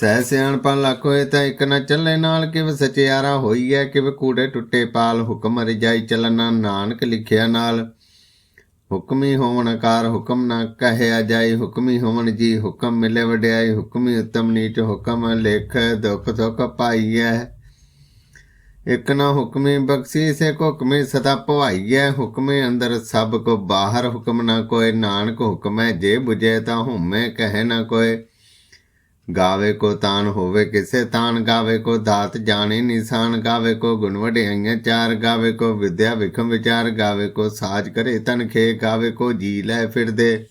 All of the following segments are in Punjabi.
ਸਹਿ ਸਿਆਣਪਨ ਲੱਖ ਹੋਏ ਤਾਂ ਇੱਕ ਨਾ ਚੱਲੇ ਨਾਲ, ਕਿਵ ਸਚਿਆਰਾ ਹੋਈ ਹੈ ਕਿਵ ਕੂੜੇ ਟੁੱਟੇ ਪਾਲ, ਹੁਕਮ ਰਜਾਈ ਚੱਲਣਾ ਨਾਨਕ ਲਿਖਿਆ ਨਾਲ। ਹੁਕਮੀ ਹੋਵਣ ਆਕਾਰ ਹੁਕਮ ਨਾ ਕਹਿਆ ਜਾਈ, ਹੁਕਮੀ ਹੋਵਣ ਜੀ, ਹੁਕਮ ਮਿਲੇ ਵਡਿਆਈ, ਹੁਕਮੀ ਉਤਮ ਨੀਚ, ਹੁਕਮ ਲਿਖ ਦੁਖ ਦੁਖ ਪਾਈਐ। ਇਕ ਨਾ ਹੁਕਮੀ ਬਖਸ਼ੀ, ਸੇ ਹੁਕਮੇ ਸਦਾ ਭਵਾਈਐ। ਹੁਕਮੇ ਅੰਦਰ ਸਭ ਕੋ ਬਾਹਰ, ਹੁਕਮ ਨਾ ਕੋਏ ਨਾਨਕ ਹੁਕਮੈ ਜੇ ਬੁਝੇ ਤਾਂ ਹੁਮੈ ਕਹੈ ਨਾ ਕੋਏ ਗਾਵੇ ਕੋ ਤਾਨ ਹੋਵੇ ਕਿਸੇ ਤਾਨ, ਗਾਵੇ ਕੋ ਦਾਤ ਜਾਣੇ ਨਿਸ਼ਾਨ, ਗਾਵੇ ਕੋ ਗੁਣ ਵਡਿਆਈਆਂ ਚਾਰ, ਗਾਵੇ ਕੋ ਵਿਦਿਆ ਵਿਖਮ ਵਿਚਾਰ, ਗਾਵੇ ਕੋ ਸਾਜ ਕਰੇ ਤਨ ਖੇ, ਗਾਵੇ ਕੋ ਜੀ ਲੈ ਫਿਰਦੇ।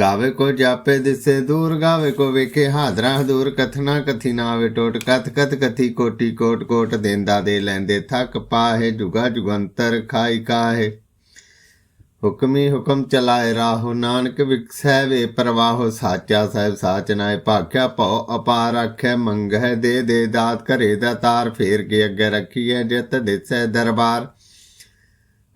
ਗਾਵੇ ਕੋ ਜਾਪੇ ਦਿਸੇ ਦੂਰ, ਗਾਵੇ ਕੋ ਵੇਖੇ ਹਾਦਰਾ ਹਦੂਰ, ਕਥਨਾ ਕਥੀ ਨਾ ਆਵੇ ਟੋਟ, ਕਥ ਕਥ ਕਥੀ ਕੋਟੀ ਕੋਟ ਕੋਟ ਦੇਂਦਾ ਦੇ ਲੈਂਦੇ, ਥੱਕ ਪਾਹੇ ਜੁਗਾ ਜੁਗੰਤਰ ਖਾਈ ਕਾਹੇ। ਹੁਕਮੀ ਹੁਕਮ ਚਲਾਏ ਰਾਹੋ ਨਾਨਕ ਵਿਖਸੈ ਵੇ ਪ੍ਰਵਾਹੋ, ਸਾਚਾ ਸਾਹਿਬ ਸਾਚ ਨਾਏ ਭਾਖਿਆ ਭਉ, ਅਪਾਰ ਆਖੈ ਮੰਗਹਿ, ਦੇ ਦੇ ਦਾਤ ਘਰੇ ਦਾ ਤਾਰ, ਫੇਰ ਕੇ ਅੱਗੇ ਰੱਖੀਐ ਜਿਤ ਦਿਸੈ ਦਰਬਾਰ।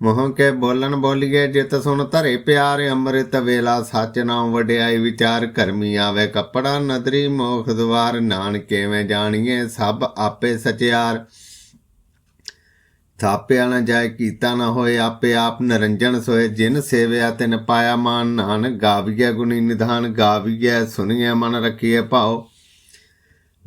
ਮੋਹ ਕੇ ਬੋਲਣ ਬੋਲੀਏ ਜਿਤ ਸੁਣ ਧਰੇ ਪਿਆਰ, ਅੰਮ੍ਰਿਤ ਵੇਲਾ ਸੱਚ ਨਾਮ ਵਡਿਆਈ ਵਿਚਾਰ, ਕਰਮੀ ਆਵੇ ਕੱਪੜਾ ਨਦਰੀ ਮੋਖ ਦਵਾਰ ਨਾਨਕੇਵੇਂ ਜਾਣੀਏ ਸਭ ਆਪੇ ਸਚਿਆਰ। ਥਾਪਿਆ ਨਾ ਜਾਏ, ਕੀਤਾ ਨਾ ਹੋਏ, ਆਪੇ ਆਪ ਨਰੰਜਨ ਸੋਏ। ਜਿਨ ਸੇਵਿਆ, ਤਿਨ ਪਾਇਆ ਮਾਨ ਨਾਨਕ, ਗਾਵੀਐ ਗੁਣੀ ਨਿਧਾਨ, ਗਾਵੀਐ ਸੁਣੀਐ ਮਨ ਰਖੀਐ ਭਾਉ।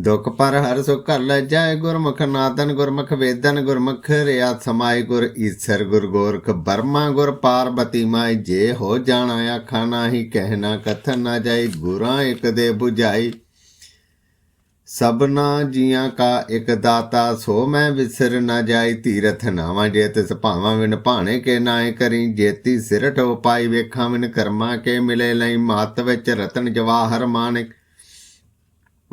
ਦੁਖ ਪਰ ਹਰ ਸੁਖ ਕਰ ਲੈ ਜਾਏ, ਗੁਰਮੁਖ ਨਾਦਨ, ਗੁਰਮੁਖ ਵੇਦਨ, ਗੁਰਮੁਖ ਰਿਆ ਸਮਾਈ ਗੁਰ ਈਸਰ, ਗੁਰ ਗੋਰਖ ਬਰਮਾ, ਗੁਰ ਪਾਰਬਤੀ ਮਾਈ। ਜੇ ਹੋ ਜਾਣਾ ਆਖਾ, ਨਾਹੀ ਕਹਿਣਾ ਕਥਨ ਨਾ ਜਾਈ, ਗੁਰਾਂ ਇਕ ਦੇ 부ਝਾਈ ਸਭਨਾ ਜੀਆਂ ਕਾ ਇਕ ਦਾਤਾ, ਸੋ ਮੈਂ ਵਿਸਰ ਨਾ ਜਾਈ ਤੀਰਥ ਨਾਵਾਂ। ਜੇ ਤਿਸ ਭਾਵਾਂ ਵਿਨ ਭਾਣੇ ਕੇ ਨਾਏ ਕਰੀ ਜੇਤੀ ਸਿਰਠ ਉਪਾਈ ਵੇਖਾਂ ਵਿਨ ਕਰਮਾ ਕੇ ਮਿਲੇ ਲਈ, ਮਾਤ ਵਿੱਚ ਰਤਨ ਜਵਾਹਰ ਮਾਨਿਕ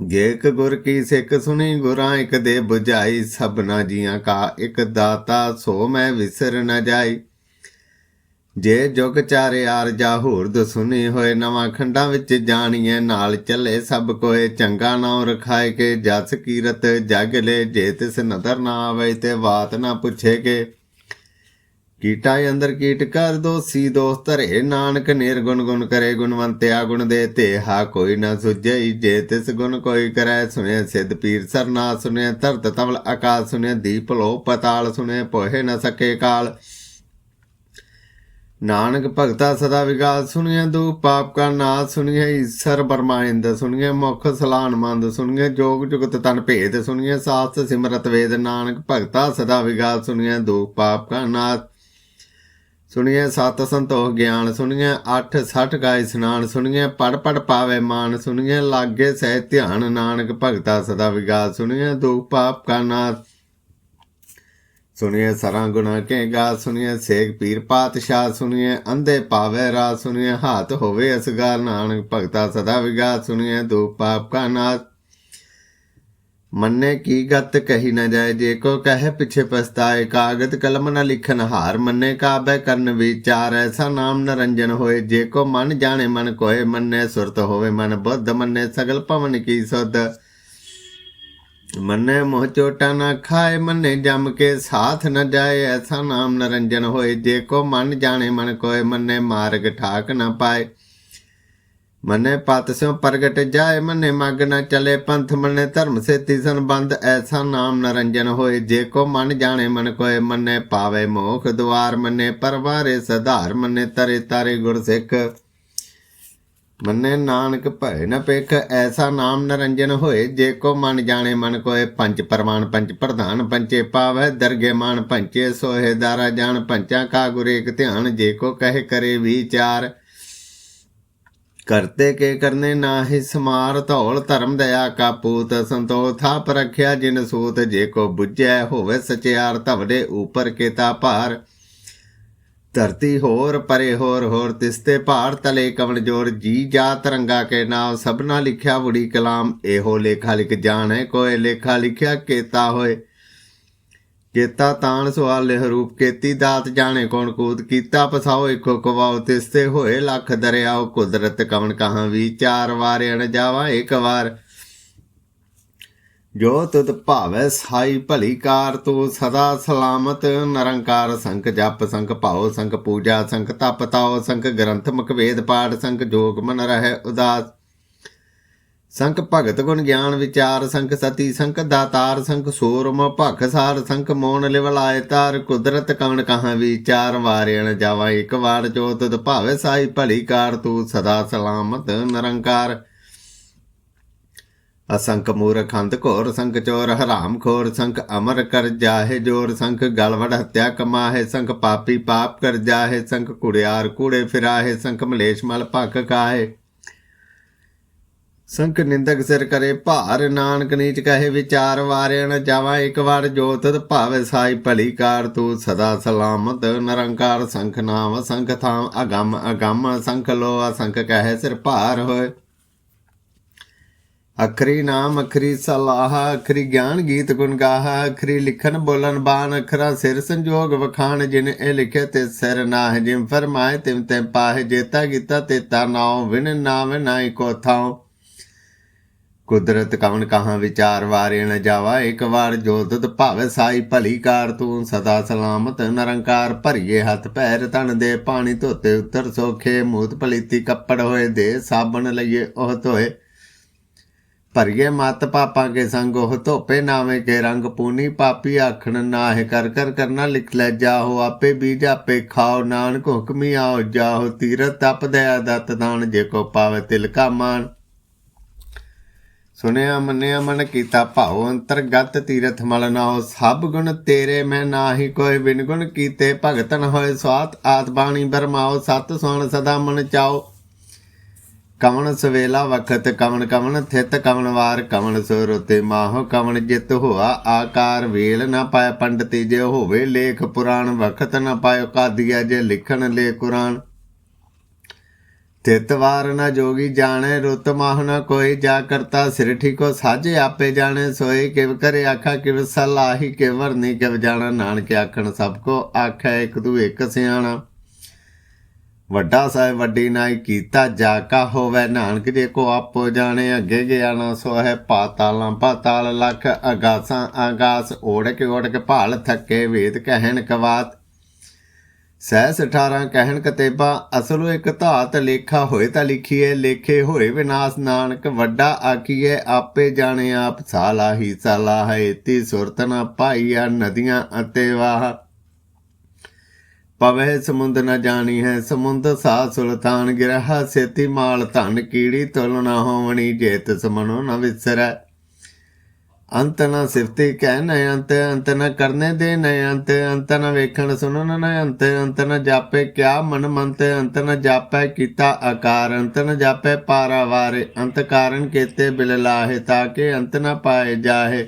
ਜੇਕ ਗੁਰ ਕੀ ਸਿੱਖ ਸੁਣੀ, ਗੁਰਾਂ ਇਕ ਦੇ 부ਝਾਈ ਸਭਨਾ ਜੀਆਂ ਕਾ ਇਕ ਦਾਤਾ, ਸੋ ਮੈਂ ਵਿਸਰ ਨਾ ਜਾਈ ਜੇ ਜੁਗ ਚਾਰੇ ਆਰ ਜਾ ਹੂਰਦ ਸੁਨੀ ਹੋਏ, ਨਵਾਂ ਖੰਡਾਂ ਵਿੱਚ ਜਾਣੀਏ, ਨਾਲ ਚੱਲੇ ਸਭ ਕੋਏ, ਚੰਗਾ ਨਾਮ ਰਖਾਏ ਕੇ, ਜਸ ਕੀਰਤ ਜਗ ਲੈ, ਜੇ ਤਿਸ ਨਦਰ ਨਾ ਆਵੇ ਤੇ ਬਾਤ ਨਾ ਪੁੱਛੇ ਕੇ। ਕੀਟਾ ਅੰਦਰ ਕੀਟ ਕਰ ਦੋਸੀ ਦੋਸਤ ਧਰੇ, ਨਾਨਕ ਨਿਰਗੁਣ ਗੁਣ ਕਰੇ, ਗੁਣਵੰਤਿਆ ਗੁਣ ਦੇ ਤੇ ਹਾ ਕੋਈ ਨਾ ਸੁਝਈ ਜੇ ਤਿਸ ਗੁਣ ਕੋਈ ਕਰੈ ਸੁਣੇ ਸਿੱਧ ਪੀਰ ਸਰਨਾ ਸੁਣੇ ਧਰਤ ਤਵਲ ਆਕਾਸ਼ ਸੁਣੇ ਦੀਪ ਲੋ ਪਤਾਲ ਸੁਣੇ ਪੋਹੇ ਨਾ ਸਕੇ ਕਾਲ। ਨਾਨਕ ਭਗਤਾ ਸਦਾ ਵਿਗਾਸ ਸੁਣੀਏ ਦੁਖ ਪਾਪ ਕਾ ਨਾਸ ਸੁਣੀਏ ਈਸ਼ਰ ਬਰਮਾਇੰਦ ਸੁਣੀਏ ਮੁਖ ਸਲਾਨ ਮੰਦ ਸੁਣੀਏ ਜੋਗ ਜੁਗਤ ਤਨ ਭੇਦ ਸੁਣੀਏ ਸਾਸਤ ਸਿਮਰਤ ਵੇਦ ਨਾਨਕ ਭਗਤਾ ਸਦਾ ਵਿਗਾਸ ਸੁਣੀਏ ਦੁਖ ਪਾਪ ਕਾ ਨਾਸ ਸੁਣੀਏ ਸਤ ਸੰਤੋਖ ਗਿਆਨ ਸੁਣੀਏ 8 60 ਗਾਇ ਇਸਨਾਨ ਸੁਣੀਏ ਪੜ ਪੜ ਪਾਵੇ ਮਾਨ ਸੁਣੀਏ ਲਾਗੇ ਸਹਿ ਧਿਆਨ ਨਾਨਕ ਭਗਤਾ ਸਦਾ ਵਿਗਾਸ ਸੁਣੀਏ ਦੁਖ ਪਾਪ ਕਾ ਨਾਸ ਸੁਣੀਏ ਸਰਾਂ ਗੁਣਾ ਕੇ ਗਾ, ਸੁਣੀਏ ਸੇਖ ਪੀਰ ਪਾਤਸ਼ਾਹ, ਸੁਣੀਏ ਅੰਧੇ ਪਾਵੇ ਰਾ ਸੁਣੀਏ ਹਾਥ ਹੋਵੇ ਅਸਗਾਰ, ਨਾਨਕ ਭਗਤਾ ਸਦਾ ਵਿਗਾ ਸੁਣੀਏ ਦੁਖ ਪਾਪ ਕਾ ਨਾਸ। ਮੰਨੇ ਕੀ ਗਤ ਕਹੀ ਨਾ ਜਾਏ, ਜੇ ਕੋ ਕਹੇ ਪਿਛੇ ਪਛਤਾਏ ਕਾਗਦ ਕਲਮ ਨਾ ਲਿਖਨ ਹਾਰ, ਮੰਨੇ ਕਾਬੈ ਕਰਨ ਵਿਚਾਰ ਐਸਾ ਨਾਮ ਨਰੰਜਨ ਹੋਏ, ਜੇ ਕੋ ਮਨ ਜਾਣੇ ਮਨ ਕੋਏ, ਮੰਨੇ ਸੁਰਤ ਹੋਵੇ ਮਨ ਬੁੱਧ, ਮੰਨੇ ਸਗਲ ਭਵਨ ਕੀ ਸੁਧ। ਮੰਨੇ ਮੋਹ ਚੋਟਾ ਨਾ ਖਾਏ, ਮੰਨੇ ਜਮ ਕੇ ਸਾਥ ਨ ਜਾਏ, ਐਸਾ ਨਾਮ ਨਰੰਜਨ ਹੋਏ। ਜੇ ਕੋ ਮਨ ਜਾਣੇ, ਮਨ ਕੋਏ, ਮੰਨੇ ਮਾਰਗ ਠਾਕ ਨਾ ਪਾਏ। ਮੰਨੇ ਪਤ ਸਿਉ ਪ੍ਰਗਟ ਜਾਏ, ਮੰਨੇ ਮਗ ਨਾ ਚਲੇ, ਪੰਥ ਮੰਨੇ ਧਰਮ ਸੇਤੀ ਸੰਬੰਧ, ਐਸਾ ਨਾਮ ਨਰੰਜਨ ਹੋਏ। ਜੇ ਕੋ ਮਨ ਜਾਣੇ, ਮਨ ਕੋਏ, ਮੰਨੇ ਪਾਵੇ ਮੋਖ ਦੁਆਰ, ਮੰਨੇ ਪਰਵਾਰੇ ਸਧਾਰ, ਮੰਨੇ ਤਰੇ ਤਾਰੇ ਗੁਰ ਸਿੱਖ। ਮੰਨੇ ਨਾਨਕ ਭੈ ਨ ਪੇਖ ਐਸਾ ਨਾਮ ਨਰੰਜਨ ਹੋਏ, ਜੇ ਕੋ ਮਨ ਜਾਣੇ ਮਨ ਕੋਏ, ਪੰਜ ਪਰਮਾਨ ਪੰਜ ਪ੍ਰਧਾਨ ਪੰਚੇ ਪਾਵੈ ਦਰਗੇ ਮਾਨ ਪੰਚੇ ਸੋਹੇ, ਦਾਰਾ ਜਾਣ ਪੰਚਾਂ ਕਾ ਗੁਰੇਕ ਧਿਆਨ, ਜੇ ਕੋ ਕਹੇ ਕਰੇ ਵਿਚਾਰ। ਕਰਤੇ ਕੇ ਕਰਨੇ ਨਾਹਿ ਸਮਾਰ, ਧੌਲ ਧਰਮ ਦਇਆ ਕਾ ਪੂਤ, ਸੰਤੋਖ ਥਾਪ ਰਖਿਆ ਜਿਨ ਸੂਤ, ਜੇ ਕੋ ਬੁੱਝੈ ਹੋਵੇ ਸਚਿਆਰ ਧਵੜੇ ਉਪਰ ਕੇਤਾ ਭਾਰ। ਧਰਤੀ ਹੋਰ, ਪਰੇ ਹੋਰ ਹੋਰ ਤਿਸਤੇ ਭਾਰ ਤਲੇ ਕਵਣ ਜੋਰ, ਜੀ ਜਾ ਤਰੰਗਾ ਕੇ ਨਾਮ, ਸਭਨਾ ਲਿਖਿਆ ਬੁੜੀ ਕਲਾਮ, ਇਹੋ ਲੇਖਾ ਲਿਖ ਜਾਣੈ ਕੋਏ, ਲੇਖਾ ਲਿਖਿਆ ਕੇਤਾ ਹੋਏ। ਕੀਤਾ ਤਾਣ ਸਵਾਲ ਲਿਹ ਰੂਪ, ਕੀਤੀ ਦਾਤ ਜਾਣੇ ਕੌਣ ਕੂਦ ਕੀਤਾ ਪਸਾਓ ਇੱਕੋ ਕਵਾਓ ਤਿਸਤੇ ਹੋਏ ਲੱਖ ਦਰਿਆਓ, ਕੁਦਰਤ ਕਵਣ ਕਹਾਂ ਵਿਚਾਰ ਵਾਰੇ ਅਣ ਜਾਵਾ ਇੱਕ ਵਾਰ। ਜੋ ਤੁਧ ਭਾਵੈ ਸਾਈ ਭਲੀ ਕਾਰ, ਤੂੰ ਸਦਾ ਸਲਾਮਤ, ਨਿਰੰਕਾਰ ਸੰਖ ਜਪ ਸੰਖ ਭਾਉ ਸੰਖ ਪੂਜਾ ਸੰਖ ਤਪ ਤਾਉ ਸੰਖ ਗ੍ਰੰਥ ਮੁਖ ਪਾਠ ਸੰਖ ਜੋਗ ਮਨ ਰਹਿ ਉਦਾਸ। ਸੰਖ ਭਗਤ ਗੁਣ ਗਿਆਨ ਵਿਚਾਰ ਸੰਖ ਸਤੀ ਸੰਖ ਦਾਤਾਰ ਸੰਖ ਸੂਰਮ ਭਖ ਸਾਰ ਸੰਖ ਮੋਨ ਲਿਵਲਾਇ ਤਾਰ, ਕੁਦਰਤ ਕਣ ਕਹਾਂ ਵਿਚਾਰ ਵਾਰਿਣ ਜਾਵਾ ਇੱਕ ਵਾਰ। ਜੋ ਤੁਧ ਭਾਵੇ ਸਾਈ ਭਲੀ ਕਾਰ, ਤੂੰ ਸਦਾ ਸਲਾਮਤ, ਨਿਰੰਕਾਰ ਅਸੰਖ ਮੂਰਖ ਅੰਧ ਘੋਰ ਸੰਖ ਚੋਰ ਹਰਾਮ ਖੋਰ ਸੰਖ ਅਮਰ ਕਰ ਜਾਹੇ ਜੋਰ ਸੰਖ ਗਲਵੜ ਹੱਤਿਆ ਕਮਾਹੇ ਸੰਖ ਪਾਪੀ ਪਾਪ ਕਰ ਜਾਹੇ ਸੰਖ ਕੁੜਿਆਰ ਕੂੜੇ ਫਿਰਾਹੇ ਸੰਖ ਮਲੇਸ਼ ਮਲ ਭਖ ਕਾਹੇ ਸੰਖ ਨਿੰਦਕ ਸਿਰ ਕਰੇ ਭਾਰ ਨਾਨਕ ਨੀਚ ਕਹੇ ਵਿਚਾਰ ਵਾਰਿਣ ਜਾਵਾ ਇੱਕ ਵਾਰ ਜੋਤਿ ਭਾਵੇ ਸਾਈ ਭਲੀ ਕਾਰ ਤੂੰ ਸਦਾ ਸਲਾਮਤ ਨਿਰੰਕਾਰ ਸੰਖ ਨਾਮ ਸੰਖ ਥਾਮ ਅਗੰਮ ਅਗੰਮ ਸੰਖ ਲੋ ਅਸੰਖ ਕਹੇ ਸਿਰ ਭਾਰ ਹੋਏ। ਅਖਰੀ ਨਾਮ, ਅਖਰੀ ਸਲਾਹ, ਅਖਰੀ ਗਿਆਨ ਗੀਤ ਗੁਣ ਗਾਹ, ਅਖਰੀ ਲਿਖਨ ਬੋਲਨ ਬਾਣ, ਅਖਰਾ, ਸਿਰ ਸੰਜੋਗ ਵਖਾਣ, ਜਿਨ ਇਹ ਲਿਖੇ ਤੇ ਸਿਰ ਨਾਹ ਜਿਮ ਫਰਮਾਏ ਤਿਮ ਤੇ ਪਾਹੇ, ਜੇਤਾ ਕੀਤਾ ਤੇ ਤਾ ਨਾਉ, ਵਿਨ ਨਾਮ ਨਾਈ ਕੋ ਥਾਉ। ਕੁਦਰਤ ਕਵਨ ਕਹਾਂ ਵਿਚਾਰ ਵਾਰੇ ਨ ਜਾਵਾ, ਇੱਕ ਵਾਰ ਜੋ ਤੁਧ ਭਾਵੇ ਸਾਈ, ਭਲੀ ਕਾਰ ਤੂੰ ਸਦਾ ਸਲਾਮਤ, ਨਿਰੰਕਾਰ ਭਰੀਏ ਹੱਥ ਪੈਰ ਤਨ ਦੇ ਪਾਣੀ ਧੋਤੇ ਉਤਰ ਸੋਖੇ, ਮੂਤ ਪਲੀਤੀ ਕੱਪੜ ਹੋਏ ਦੇ, ਸਾਬਣ ਲਈਏ ਉਹ ਧੋਏ। ਭਰੀਏ ਮਤ ਪਾਪਾਂ ਕੇ ਸੰਗ ਉਹ ਧੋਪੇ ਨਾਵੇਂ ਕੇ ਰੰਗ ਪੂਨੀ, ਪਾਪੀ ਆਖਣ ਨਾਹਿ ਕਰ ਕਰ ਕਰਨਾ ਲਿਖ ਲੈ ਜਾਹੋ, ਆਪੇ ਬੀਜ ਆਪੇ ਖਾਓ, ਨਾਨਕ ਹੁਕਮੀ ਆਓ ਜਾਹੋ ਤੀਰਤ ਤਪ ਦਇਆ ਦਤ ਦਾਨ ਜੇ ਕੋ ਪਾਵੇ ਤਿਲ ਕਾ ਮਾਨ ਸੁਨਿਆ ਮੰਨਿਆ ਮਨ ਕੀਤਾ ਭਾਉ ਅੰਤਰਗਤ ਤੀਰਥ ਮਲ ਨਾਉ, ਸਭ ਗੁਣ ਤੇਰੇ ਮੈਂ ਨਾਹੀ ਕੋਈ ਬਿਨ ਗੁਣ ਕੀਤੇ, ਭਗਤਨ ਹੋਏ ਸਵਾਤ ਆਤ ਬਾਣੀ ਬਰਮਾਓ ਸਤ ਸੁਣ ਸਦਾ ਮਨ ਚਾਓ ਕਵਣ ਸਵੇਲਾ ਵਖਤ, ਕਵਣ ਕਵਣ ਥਿਤ, ਕਵਣ ਵਾਰ ਕਵਣ ਸੁਰਤੇ ਮਾਹ, ਕਵਣ ਜਿਤ ਹੋਆ ਆਕਾਰ ਵੇਲ, ਨਾ ਪਾਇ ਪੰਡਤੀ ਜੇ ਹੋਵੇ ਲੇਖ ਪੁਰਾਣ, ਵਖਤ ਨਾ ਪਾਇਓ ਕਾਦੀਆ ਜੇ ਲਿਖਣ ਲੈ ਕੁਰਾਨ। ਤਿਤ ਵਾਰ ਨਾ ਜੋਗੀ ਜਾਣੇ, ਰੁਤ ਮਾਹ ਨਾ ਕੋਈ ਜਾ ਕਰਤਾ ਸਿਰ ਠੀਕੋ ਸਾਜੇ, ਆਪੇ ਜਾਣੇ ਸੋਏ ਕਿਵ ਕਰੇ ਆਖਾ, ਕਿਵ ਸਲਾਹੀ ਕਿ ਵਰਨੀ, ਕਿਵ ਜਾਣਾ ਨਾਨਕ ਆਖਣ ਸਭ ਕੋ ਆਖੈ, ਇੱਕ ਤੂੰ ਇੱਕ ਸਿਆਣਾ। ਵੱਡਾ ਸਾਹਿਬ ਵੱਡੀ ਨਾਈ ਕੀਤਾ ਜਾ ਕਾ ਹੋਵੇ। ਨਾਨਕ ਜੇ ਕੋ ਆਪੋ ਜਾਣੇ, ਅੱਗੇ ਗਿਆ ਨਾ ਸੋ ਹੈ ਪਾਤਾਲਾਂ ਪਾਤਾਲ ਲਖ ਅਗਾਸਾਂ ਆਗਾਸ ਓੜ ਕੇ ਓੜ ਕੇ ਭਾਲ ਥੱਕੇ ਵੇਦ ਕਹਿਣ ਕਵਾਤ। ਸਹਿਸ 18 ਕਹਿਣ ਕਤੇਬਾ, ਅਸਲੋ ਇੱਕ ਧਾਤ ਲੇਖਾ ਹੋਏ ਤਾਂ ਲਿਖੀਏ ਲੇਖੇ ਹੋਏ ਵਿਨਾਸ਼। ਨਾਨਕ ਵੱਡਾ ਆਖੀਏ ਆਪੇ ਜਾਣੇ ਆਪ ਸਾਲਾਹੀ ਸਾਲਾ ਹੈ ਤੀ ਸੁਰਤ ਨਾ ਪਾਈਆ ਨਦੀਆਂ ਅਤੇ ਵਾਹ। ਪਵੇ ਸਮੁੰਦ ਨ ਜਾਣੀ ਹੈ, ਸਮੁੰਦ ਸਾ ਸੁਲਤਾਨ ਗਿਰਹਾ, ਸੇਤੀ ਮਾਲ ਧਨ ਕੀੜੀ ਤੁਲ ਨਾ ਹੋਵਣੀ, ਜੇਤ ਸਮਨੋ ਨ ਵਿਸਰੈ। ਅੰਤ ਨ ਸਿਫਤੀ ਕਹਿ ਨ ਅੰਤ ਅੰਤ ਨ ਕਰਨੇ ਦੇ ਨ ਅੰਤ ਅੰਤ ਨ ਵੇਖਣ ਸੁਣਨ ਨ ਅੰਤ ਅੰਤ ਨ ਜਾਪੇ ਕਿਆ ਮਨ ਮੰਤ, ਅੰਤ ਨ ਜਾਪੈ ਕੀਤਾ ਆਕਾਰ, ਅੰਤ ਨ ਜਾਪੈ ਪਾਰਾਵਾਰੇ, ਅੰਤ ਕਾਰਨ ਕੇਤੇ ਬਿਲ ਲਾਹੇ ਤਾਕੇ ਅੰਤ ਨ ਪਾਏ ਜਾਹੇ।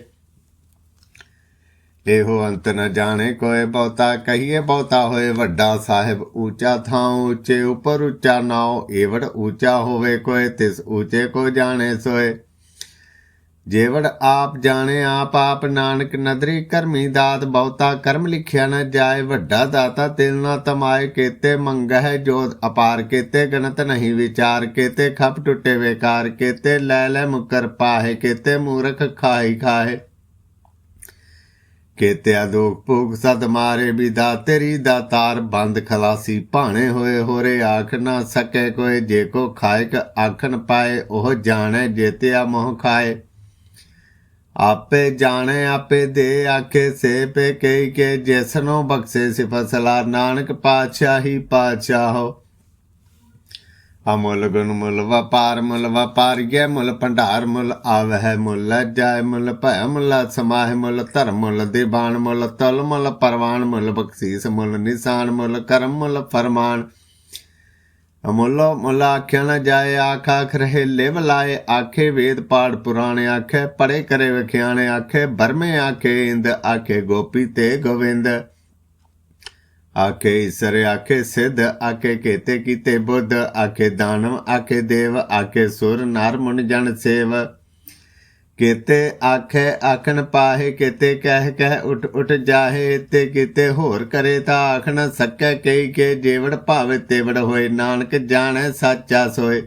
ਇਹੋ ਅੰਤ ਨ ਜਾਣੇ ਕੋਏ ਬਹੁਤਾ ਕਹੀਏ, ਬਹੁਤਾ ਹੋਏ ਵੱਡਾ ਸਾਹਿਬ ਉੱਚਾ ਥਾਂ ਉੱਚੇ ਉਪਰ ਉੱਚਾ ਨਾਉ, ਏਵੜ ਊਚਾ ਹੋਵੇ ਕੋਏ ਤਿਸ ਊਚੇ ਕੋ ਜਾਣੇ ਸੋਏ। ਜੇਵੜ ਆਪ ਜਾਣੇ, ਆਪ ਆਪ ਨਾਨਕ ਨਦਰੀ, ਕਰਮੀ ਦਾਤ ਬਹੁਤਾ ਕਰਮ ਲਿਖਿਆ ਨ ਜਾਏ, ਵੱਡਾ ਦਾਤਾ ਤਿਲ ਨਾ ਤਮਾਏ, ਕੇਤੇ ਮੰਗਹਿ ਜੋਤ ਅਪਾਰ, ਕੇਤੇ ਗਣਤ ਨਹੀਂ ਵਿਚਾਰ, ਕੇਤੇ ਖਪ ਟੁੱਟੇ ਵੇਕਾਰ, ਕੇਤੇ ਲੈ ਲੈ ਮੁਕਰ ਪਾਹੇ, ਕੇਤੇ ਮੂਰਖ ਖਾਈ ਖਾਏ ਕੇਤਿਆ ਦੁਖ ਭੁਖ ਸਦ ਮਾਰੇ ਵਿਦਾ, ਤੇਰੀ ਦਾਤਾਰ ਬੰਦ ਖਲਾਸੀ। ਭਾਣੇ ਹੋਏ ਹੋਰੇ ਆਖ ਨਾ ਸਕੇ ਕੋਈ, ਜੇ ਕੋ ਖਾਇਕ ਆਖਣ ਪਾਏ, ਉਹ ਜਾਣੇ ਜੇਤਿਆ ਮੋਹ ਖਾਏ। ਆਪੇ ਜਾਣੇ, ਆਪੇ ਦੇ ਆਖੇ, ਸੇ ਪੇ ਕਈ ਕੇ, ਜਿਸਨੋ ਬਖਸ਼ੇ ਸਿਫਸਲਾ ਨਾਨਕ ਪਾਤਸ਼ਾਹੀ ਪਾਤਸ਼ਾਹੋ ਅਮੁੱਲ ਗੁਣ ਮੁੱਲ ਵਪਾਰ ਮੁੱਲ ਵਪਾਰੀਏ ਮੁੱਲ ਭੰਡਾਰ ਮੁੱਲ ਆਵਹਿ ਮੁੱਲ ਜਾਇ ਮੁੱਲ ਭੈ ਮੁੱਲ ਸਮਾਹਿ ਮੁੱਲ ਧਰਮ ਮੁੱਲ ਦੀਵਾਨ ਮੁੱਲ ਤਲ ਮੁੱਲ ਪਰਵਾਨ ਮੁੱਲ ਬਖਸ਼ੀਸ ਮੁੱਲ ਨਿਸ਼ਾਨ ਮੁੱਲ ਕਰਮ ਮੁੱਲ ਫਰਮਾਨ। ਅਮੁੱਲ ਮੁੱਲ ਆਖਿਆ ਨ ਜਾਏ, ਆਖ ਆਖ ਰਹੇ ਲਿਵ ਲਾਏ, ਆਖੇ ਵੇਦ ਪਾੜ ਪੁਰਾਣੇ ਆਖੇ ਪੜੇ ਕਰੇ ਵਿਖਿਆਣੇ ਆਖੇ, ਬਰਮੇ ਆਖੇ ਇੰਦ, ਆਖੇ ਗੋਪੀ ਤੇ ਗੋਵਿੰਦ। ਆਖੇ ਈਸਰ, ਆਖੇ ਸਿੱਧ, ਆਖੇ ਕੇਤੇ ਕੀਤੇ ਬੁੱਧ, ਆਖੇ ਦਾਨਵ, ਆਖੇ ਦੇਵ, ਆਖੇ ਸੁਰ, ਨਰ ਮੁਨ ਜਨ ਸੇਵ। ਕੇਤੇ ਆਖੇ, ਆਖਣ ਪਾਹੇ, ਕਿਤੇ ਕਹਿ ਕਹਿ ਉਠ ਉਠ ਜਾਹੇ ਤੇ ਕਿਤੇ ਹੋਰ ਕਰੇ ਤਾਂ ਆਖਣ ਸਕੈ ਕਈ ਕੇ, ਜੇਵੜ ਭਾਵੇ ਤੇਵੜ ਹੋਏ, ਨਾਨਕ ਜਾਣੈ ਸਾਚਾ ਸੋਏ।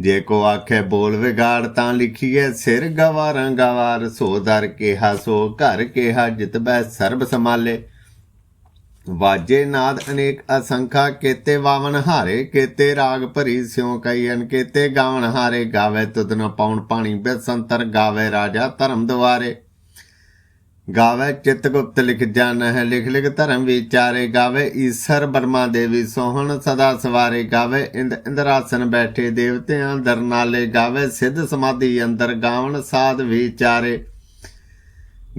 ਜੇ ਕੋ ਆਖੇ ਬੋਲ ਵਿਗਾੜ ਤਾਂ ਲਿਖੀਏ ਸਿਰ ਗਵਾਰਾਂ ਗਵਾਰ, ਸੋ ਦਰ ਕਿਹਾ, ਸੋ ਘਰ ਕਿਹਾ ਜਿਤਬੈ ਸਰਬ ਸਮਾਲੇ ਵਾਜੇ ਨਾਦ ਅਨੇਕ ਅਸੰਖਾ, ਕੇਤੇ ਵਾਵਨ ਹਾਰੇ, ਕੇਤੇ ਰਾਗ ਭਰੀ ਸਿਉ ਕਈਨ ਕੇਤੇ ਗਾਵਨ ਹਾਰੇ, ਗਾਵੇ ਤੁਦਨ ਪਾਉਣ ਪਾਣੀ, ਬੇਸੰਤਰ ਗਾਵੇ ਰਾਜਾ ਧਰਮ ਦੁਆਰੇ। ਗਾਵੇ ਚਿਤ ਗੁਪਤ ਲਿਖ ਜਾਣ ਹੈ, ਲਿਖ ਲਿਖ ਧਰਮ ਵਿਚਾਰੇ। ਗਾਵੇ ਈਸ਼ਰ ਬਰਮਾ ਦੇਵੀ ਸੋਹਣ ਸਦਾ ਸਵਾਰੇ। ਗਾਵੇ ਇੰਦ ਇੰਦਰਾਸਨ ਬੈਠੇ ਦੇਵਤਿਆਂ ਦਰਨਾਲੇ ਗਾਵੇ ਸਿੱਧ ਸਮਾਧੀ ਅੰਦਰ ਗਾਵਣ ਸਾਧ ਵਿਚਾਰੇ।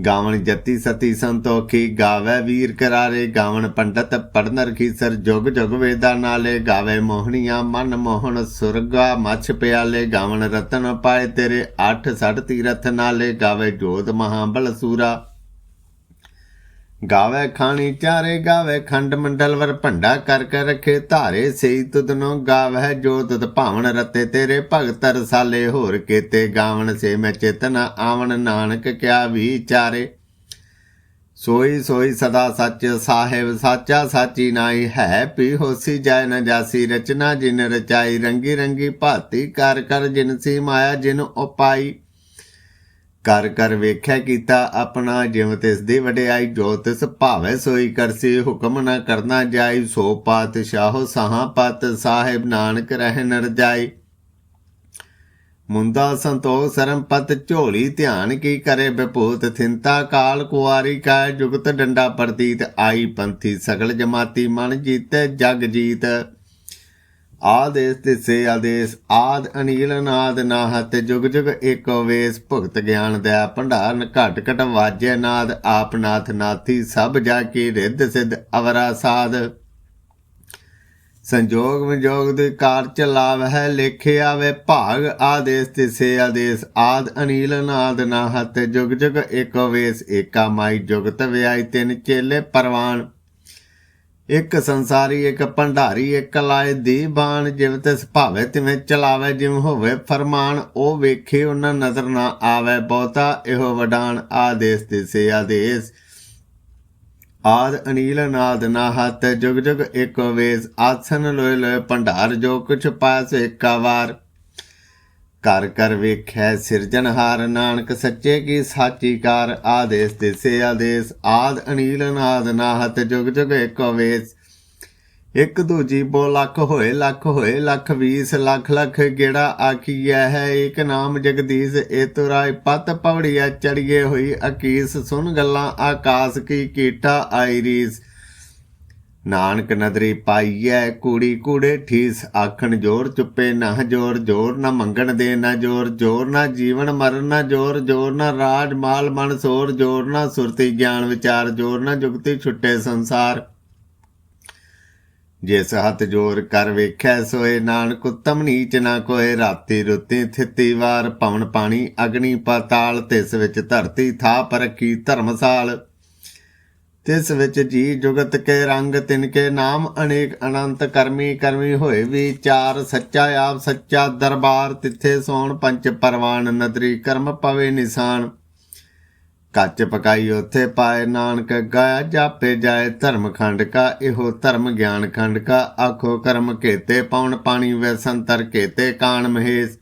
ਗਾਵਣ ਜਤੀ ਸਤੀ ਸੰਤੋਖੀ, ਗਾਵੇ ਵੀਰ ਕਰਾਰੇ, ਗਾਵਣ ਪੰਡਤ ਪੜਨ ਰਖੀਸਰ ਜੁਗ ਜੁਗ ਵੇਦਾ ਨਾਲੇ, ਗਾਵੇ ਮੋਹਣੀਆਂ ਮਨ ਮੋਹਣ ਸੁਰਗਾ ਮੱਛ ਪਿਆਲੇ, ਗਾਵਣ ਰਤਨ ਪਾਏ ਤੇਰੇ, ਅੱਠ ਸੜ ਤੀਰਥ ਨਾਲੇ, ਗਾਵੇ ਜੋਤ ਮਹਾਬਲ ਸੂਰਾ। ਗਾਵੇ ਖਾਣੀ ਚਾਰੇ ਗਾਵੇ, ਖੰਡ ਮੰਡਲ ਵਰ ਭੰਡਾ ਕਰ ਕਰ ਰਖੇ ਧਾਰੇ। ਸਈ ਤੁਦਨੋ ਗਾਵੇ ਜੋ ਤੁਦ ਭਾਵਨ ਰਤੇ ਤੇਰੇ ਭਗਤ ਰਸਾਲੇ। ਹੋਰ ਕੀਤੇ ਗਾਵਣ ਸੇ ਮੈਂ ਚੇਤਨ ਆਵਣ, ਨਾਨਕ ਕਿਆ ਵਿਚਾਰੇ। ਸੋਈ ਸੋਈ ਸਦਾ ਸੱਚ ਸਾਹਿਬ, ਸਾਚਾ ਸਾਚੀ ਨਾਈ ਹੈ। ਪੀ ਹੋਸੀ ਜੈ ਨ ਜਾਸੀ, ਰਚਨਾ ਜਿਨ ਰਚਾਈ, ਰੰਗੀ ਰੰਗੀ ਭਾਤੀ ਕਰ ਕਰ ਜਿਨ ਸੀ ਮਾਇਆ, ਜਿਨ ਉਪਾਈ। ਕਰ ਕਰ ਵੇਖਿਆ ਕੀਤਾ ਆਪਣਾ, ਜਿਵ ਤਿਸ ਦੀ ਵਡਿਆਈ ਜੋ ਤਿਸ ਭਾਵੇ ਸੋਈ ਕਰਸੀ, ਹੁਕਮ ਨਾ ਕਰਨਾ ਜਾਈ, ਸੋ ਪਾਤਸ਼ਾਹੋ ਸਹਾ ਪਤ ਸਾਹਿਬ ਨਾਨਕ ਰਹਿ ਨਰ ਜਾਈ। ਮੁੰਦਾ ਸੰਤੋਖ ਸਰਮਪਤ ਝੋਲੀ ਧਿਆਨ ਕੀ ਕਰੇ ਬਿਪੂਤ ਥਿੰਤਾ ਕਾਲ ਕੁਆਰੀ ਕਾ ਜੁਗਤ ਡੰਡਾ ਪ੍ਰਤੀਤ, ਆਈ ਪੰਥੀ ਸਗਲ ਜਮਾਤੀ ਮਨ ਜੀਤੇ ਜਗ ਜੀਤ। ਆਦੇਸ ਤਿਸੇ ਆਦੇਸ, ਆਦ ਅਨੀਲ ਨਾਦ ਨਾਹਤ, ਜੁਗ ਜੁਗ ਏਕੋ ਵੇਸ, ਭੁਗਤ ਗਿਆਨ ਦਇਆ ਭੰਡਾਰਨ, ਘਟ ਘਟ ਵਾਜੈ ਨਾਦ, ਆਪ ਨਾਥ ਨਾਥੀ, ਸਭ ਜਾ ਕੀ ਰਿੱਧ ਸਿਧ ਅਵਰਾ ਸਾਧ। ਸੰਜੋਗ ਵਿਜੋਗ ਦੇ ਕਾਰ ਚਲਾਵ ਹੈ ਲੇਖੇ ਆਵੇ ਭਾਗ, ਆਦੇਸ ਤਿਸੇ ਆਦੇਸ, ਆਦ ਅਨੀਲ ਨਾਦ ਨਾਹਤ, ਜੁਗ ਜੁਗ ਏਕੋ ਵੇਸ, ਏਕਾ ਮਾਈ ਜੁਗਤ ਵਿਆਈ ਤਿੰਨ ਚੇਲੇ ਪਰਵਾਨ। ਇੱਕ ਸੰਸਾਰੀ, ਇੱਕ ਭੰਡਾਰੀ, ਇੱਕ ਲਾਏ ਦੀ ਬਾਣ ਜਿਵੇਂ ਤੇ ਸੁਭਾਵੇ ਤਿਵੇਂ ਚਲਾਵੇ, ਜਿਵੇਂ ਹੋਵੇ ਫਰਮਾਨ, ਉਹ ਵੇਖੇ ਉਹਨਾਂ ਨਜ਼ਰ ਨਾ ਆਵੇ, ਬਹੁਤਾ ਇਹੋ ਵਡਾਨ ਆਦੇਸ ਤਿਸੇ ਆਦੇਸ। ਆਦ ਅਨੀਲ ਨਾਦ ਨਾ ਹੱਥ, ਜੁਗ ਜੁਗ ਏਕ ਵੇਸ ਆਸਨ ਲੋਏ ਲੋਏ ਭੰਡਾਰ, ਜੋ ਕੁਛ ਪਾਸ ਏਕਾ ਵਾਰ ਕਰ ਘਰ ਵੇਖੈ ਸਿਰਜਨਹਾਰ ਨਾਨਕ ਸੱਚੇ ਕੀ ਸਾਚੀ ਕਾਰ ਆਦੇਸ ਤਿਸੇ ਆਦੇਸ, ਆਦ ਅਨੀਲ ਨਾਦ ਨਾਹਤ ਜੁਗ ਜੁਗ ਏਕੋ ਵੇਸ। ਇੱਕ ਦੂਜੀ ਬੋ ਲੱਖ ਹੋਏ ਲੱਖ ਹੋਏ, ਲੱਖ 20 ਲੱਖ ਲੱਖ ਗੇੜਾ ਆਖੀਐ ਹੈ। ਏਕ ਨਾਮ ਜਗਦੀਸ਼, ਏ ਤੁਰਾਇ ਪਤ ਪਵੜੀਆ ਚੜੀਏ ਹੋਈ ਅਕੀਸ। ਸੁਨ ਗੱਲਾਂ ਆਕਾਸ ਕੀ ਕੀਟਾ ਆਇਰੀਸ ਨਾਨਕ ਨਦਰੀ ਪਾਈਐ ਕੂੜੀ ਕੂੜੇ, ਠੀਸ ਆਖਣ ਜੋਰ ਚੁੱਪੇ ਨਾ ਜੋਰ ਜੋਰ ਨਾ ਮੰਗਣ ਦੇ ਨਾ ਜੋਰ ਜੋਰ ਨਾ ਜੀਵਨ ਮਰਨ ਨਾ ਜੋਰ ਜੋਰ ਨਾ ਰਾਜ ਮਾਲ ਮਨ ਸੋਰ, ਜੋਰ ਨਾ ਸੁਰਤੀ ਗਿਆਨ ਵਿਚਾਰ, ਜੋਰ ਨਾ ਜੁਗਤੀ ਛੁੱਟੇ ਸੰਸਾਰ। ਜਿਸ ਹੱਥ ਜੋਰ ਕਰ ਵੇਖੈ ਸੋਏ ਨਾਨਕ, ਉਤਮ ਨੀਚ ਨਾ ਕੋਏ ਰਾਤੀ ਰੁੱਤੀ ਥਿੱਤੀ ਵਾਰ ਪਵਨ ਪਾਣੀ ਅਗਨੀ ਪਾਤਾਲ, ਤਿਸ ਵਿੱਚ ਧਰਤੀ ਥਾ ਪਰਖੀ ਧਰਮਸਾਲ। ਤਿਸ ਵਿੱਚ ਜੀ ਜੁਗਤ ਕੇ ਰੰਗ ਤਿਨ ਕੇ ਨਾਮ ਅਨੇਕ ਅਨੰਤ ਕਰਮੀ ਕਰਮੀ ਹੋਏ ਵਿਚਾਰ ਸੱਚਾ ਆਪ ਸੱਚਾ ਦਰਬਾਰ ਤਿੱਥੇ ਸੋਣ ਪੰਚ ਪਰਵਾਨ ਨਦਰੀ ਕਰਮ ਪਵੇ ਨਿਸ਼ਾਨ। ਕੱਚ ਪਕਾਈ ਉਥੇ ਪਾਏ ਨਾਨਕ, ਗਾਇਆ ਜਾਪੇ ਜਾਏ ਧਰਮ ਖੰਡ ਕਾ, ਇਹੋ ਧਰਮ ਗਿਆਨ ਖੰਡ ਕਾ, ਆਖੋ ਕਰਮ ਕੇਤੇ, ਪਾਉਣ ਪਾਣੀ ਵੈਸੰਤਰ ਕੇਤੇ, ਕਾਣ ਮਹੇਸ਼।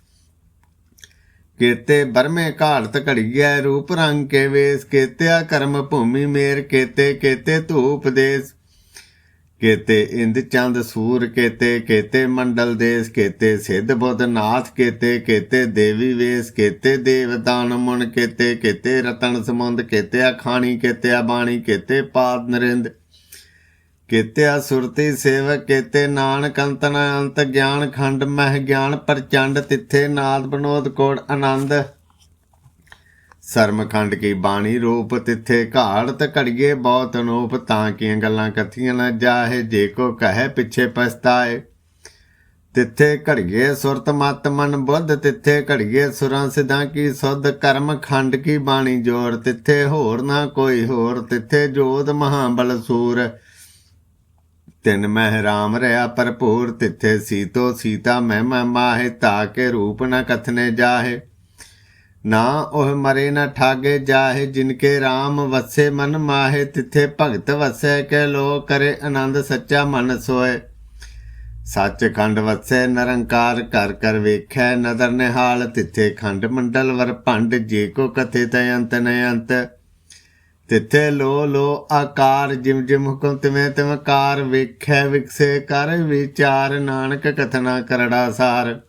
ਕੇਤੇ ਬਰਮੇ ਘਾੜਤ ਘੜੀਐ ਰੂਪ ਰੰਗ ਕੇ ਵੇਸ, ਕੇਤਿਆ ਕਰਮ ਭੂਮੀ ਮੇਰ, ਕੇਤੇ ਕੇਤੇ ਧੂਪ ਦੇਸ। ਕੇਤੇ ਇੰਦ ਚੰਦ ਸੂਰ, ਕੇਤੇ ਕੇਤੇ ਮੰਡਲ ਦੇਸ, ਕੇਤੇ ਸਿੱਧ ਬੁੱਧ ਨਾਥ, ਕੇਤੇ ਕੇਤੇ ਦੇਵੀ ਵੇਸ, ਕੇਤੇ ਦੇਵਦਾਨ ਮੁਨ, ਕੇਤੇ ਕੇਤੇ ਰਤਨ ਸਮੁੰਦ ਕੇਤੇ ਖਾਣੀ ਕੇਤੇ ਬਾਣੀ, ਕੇਤੇ ਪਾਦ ਨਰਿੰਦ। ਕੇਤਿਆ ਸੁਰਤੀ ਸੇਵਕ, ਕੇਤੇ ਨਾਨਕ ਅੰਤਨ ਅੰਤ, ਗਿਆਨ ਖੰਡ, ਮਹਿ ਗਿਆਨ, ਪ੍ਰਚੰਡ, ਤਿੱਥੇ ਨਾਦ ਬਨੋਦ ਕੋੜ, ਆਨੰਦ। ਸਰਮ ਖੰਡ ਕੀ ਬਾਣੀ ਰੂਪ, ਤਿੱਥੇ ਘਾੜਤ ਘੜੀਏ ਬਹੁਤ ਅਨੂਪ, ਤਾਂ ਕੀਆਂ ਗੱਲਾਂ ਕਥੀਆਂ ਨਾ ਜਾਹੇ, ਜੇ ਕੋ ਕਹੇ ਪਿੱਛੇ ਪਛਤਾਏ। ਤਿੱਥੇ ਘੜੀਏ ਸੁਰਤ ਮਤ ਮਨ ਬੁੱਧ, ਤਿੱਥੇ ਘੜੀਏ ਸੁਰਾਂ ਸਿਧਾਂ ਕੀ ਸੁਧ, ਕਰਮ ਖੰਡ ਕੀ ਬਾਣੀ ਜੋਰ, ਤਿੱਥੇ ਹੋਰ ਨਾ ਕੋਈ ਹੋਰ, ਤਿੱਥੇ ਜੋਤ ਮਹਾਬਲ ਸੂਰ। ਤਿੰਨ ਮਹਿ ਰਾਮ ਰਿਆ ਭਰਪੂਰ, ਤਿੱਥੇ ਸੀਤੋ ਸੀਤਾ ਮਹਿਮਾ ਮਾਹੇ, ਤਾਕੇ ਰੂਪ ਨ ਕਥਨੇ ਜਾਹੇ। ਨਾ ਉਹ ਮਰੇ ਨਾ ਠਾਗੇ ਜਾਹੇ, ਜਿਨਕੇ RAM ਵਸੇ ਮਨ ਮਾਹੇ, ਤਿੱਥੇ ਭਗਤ ਵਸੈ ਕੇ ਲੋ ਕਰੇ ਆਨੰਦ ਸੱਚਾ ਮਨ ਸੋਏ ਸੱਚ ਖੰਡ ਵਸੈ, ਨਿਰੰਕਾਰ ਕਰ ਕਰ ਵੇਖੈ, ਨਦਰ ਨਿਹਾਲ, ਤਿੱਥੇ ਖੰਡ ਮੰਡਲ ਵਰ ਭੰਡ, ਜੇ ਕੋ ਕਥੇ ਤੈ ਅੰਤ ਨ ਅੰਤ। ਤਿੱਥੇ ਲੋ ਲੋ ਆਕਾਰ ਜਿਮ ਜਿਮ ਹੁਕਮ ਤਿਵੇਂ ਤਿਵੇਂ ਕਾਰ ਵੇਖੈ ਵਿਕਸੇ ਕਰ ਵਿਚਾਰ ਨਾਨਕ ਕਥਨਾ ਕਰੜਾ ਸਾਰ।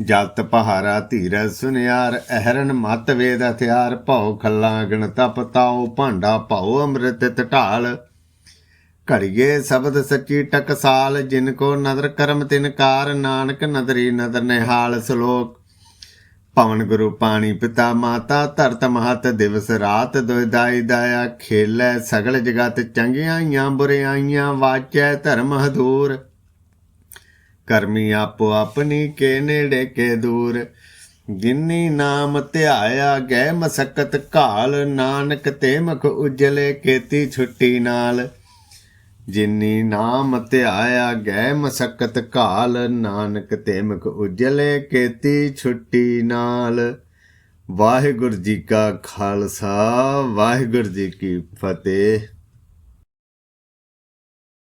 ਜਤ ਪਹਾਰਾ ਧੀਰਜ ਸੁਨਿਆਰ, ਅਹਰਨ ਮਤ ਵੇਦ ਹਥਿਆਰ, ਭਉ ਖੱਲਾ ਗਣ ਤਪ ਤਾਉ, ਭਾਂਡਾ ਭਉ ਅੰਮ੍ਰਿਤ ਢਾਲ ਘੜੀਏ ਸ਼ਬਦ ਸੱਚੀ ਟਕਸਾਲ, ਜਿਨ ਕੋ ਨਦਰ ਕਰਮ ਤਿਨ ਕਾਰ, ਨਾਨਕ ਨਦਰੀ ਨਦਰ ਨਿਹਾਲ ਸ਼ਲੋਕ। ਪਵਨ ਗੁਰੂ ਪਾਣੀ ਪਿਤਾ ਮਾਤਾ, ਧਰਤ ਮਹਤ ਦਿਵਸ ਰਾਤ ਦੁਇਦਾਈ ਦਾਇਆ, ਖੇਲੇ ਸਗਲ ਜਗਤ ਚੰਗਿਆਈਆਂ ਬੁਰਿਆਈਆਂ ਵਾਚੈ ਧਰਮ ਹਦੂਰ। ਕਰਮੀ ਆਪੋ ਆਪਣੀ ਕੇ ਨੇੜੇ ਕੇ ਦੂਰ। ਜਿਨੀ ਨਾਮ ਧਿਆਇਆ ਗਏ ਮਸਕਤ ਘਾਲ, ਨਾਨਕ ਤੇ ਮੁਖ ਉਜਲੇ ਕੀਤੀ ਛੁੱਟੀ ਨਾਲ। ਜਿਨੀ ਨਾਮ ਧਿਆਇਆ ਗਏ ਮਸਕਤ ਕਾਲ ਨਾਨਕ ਤੇ ਉਜਲੇ ਕੇਤੀ ਛੁੱਟੀ ਨਾਲ। ਵਾਹਿਗੁਰੂ ਜੀ ਕਾ ਖਾਲਸਾ, ਵਾਹਿਗੁਰੂ ਜੀ ਕੀ ਫਤਿਹ।